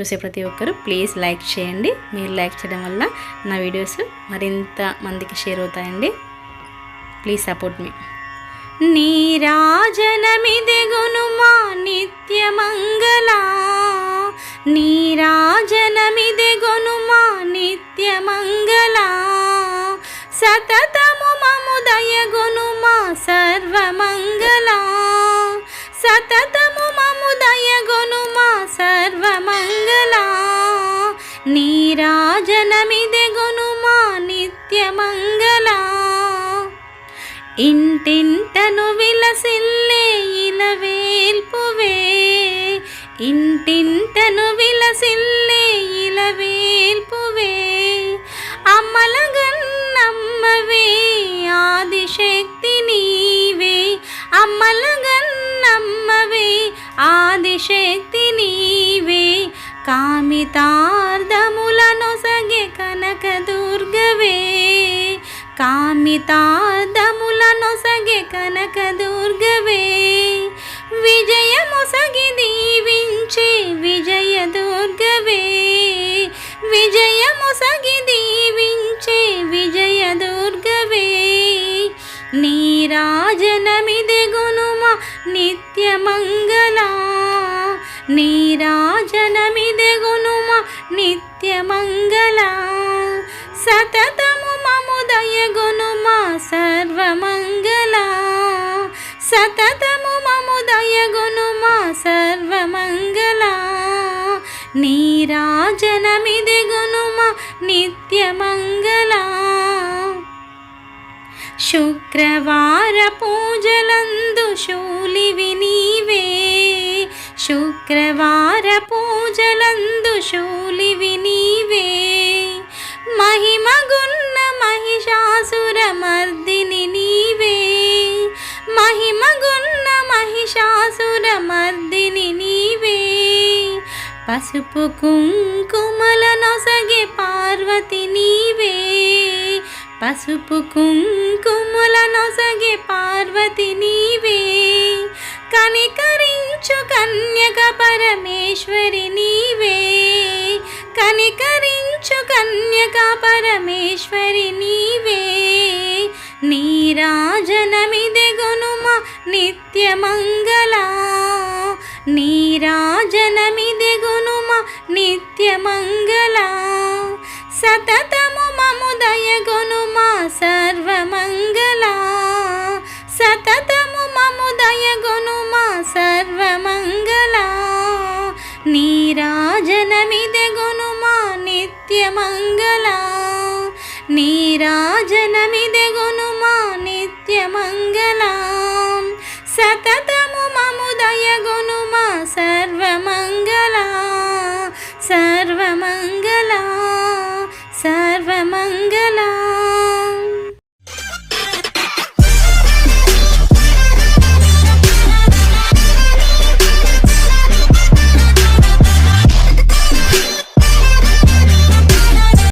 చూసే ప్రతి ఒక్కరూ ప్లీజ్ లైక్ చేయండి. మీరు లైక్ చేయడం వల్ల నా వీడియోస్ మరింత మందికి షేర్ అవుతాయండి. Please support me. నీరాజనమిదెగునుమా నిత్యమంగళా. నీరాజనమిదెగునుమా నిత్యమంగళా. సతతము మము దయగునుమా సర్వమంగళా. సతతము నీరాజనమిదెగునుమా నిత్యమంగళా. ఇంటింటను విలసిల్లే ఇలవేల్పువే ఇంటింటను విలసిల్లే ఇలవేల్పువే అమ్మలగన్నమ్మవే ఆదిశక్తి నీవే. అమ్మలగన్నమ్మవే ఆదిశక్తి నీవే. కామితార్థములు కామితార్థములను సగే కనక దుర్గవే విజయముసగి దీవించే విజయ దుర్గవే విజయముసగి దీవించే విజయ దుర్గవే నీరాజనమిదెగునుమ నిత్యమంగళా. నీరాజనమిదెగునుమ నిత్యమంగళా. సతత మము మా సర్వమంగళ. సతతము మము దయగును మా సర్వమంగళ. నీరాజనమిదిగును మా నిత్యమంగళ. శుక్రవార పూజలందు శూలివి నీవే. శుక్రవార పూజల పసుపు కుంకుమల నొసగి పార్వతి నీవే. పసుపు కుంకుమల నొసగి పార్వతి నీవే. కనికరించు కన్యక పరమేశ్వరి నీవే. కనికరించు కన్యక పరమేశ్వరి నీవే. నీరాజనమిదెగునుమ నిత్యమంగళా. నీరాజనమిదెగునుమ నిత్యమంగళా. సతతము మము దయగునుమా సర్వమంగళా. సతతము మము దయగునుమా సర్వమంగళా. నీరాజనమిదెగునుమా నిత్యమంగళా. నీరాజనమిదెగునుమా నిత్యమంగళా. సతత సర్వమంగళ